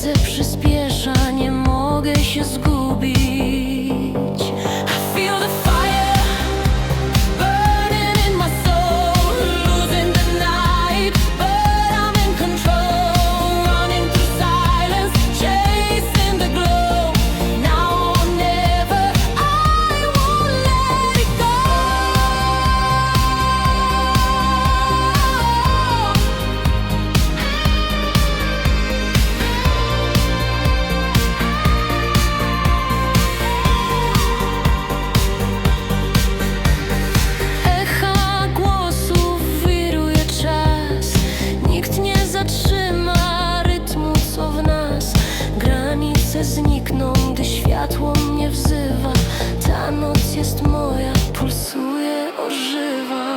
serce przyspiesza, nie mogę się zgubić. Te znikną, gdy światło mnie wzywa. Ta noc jest moja, pulsuje, ożywa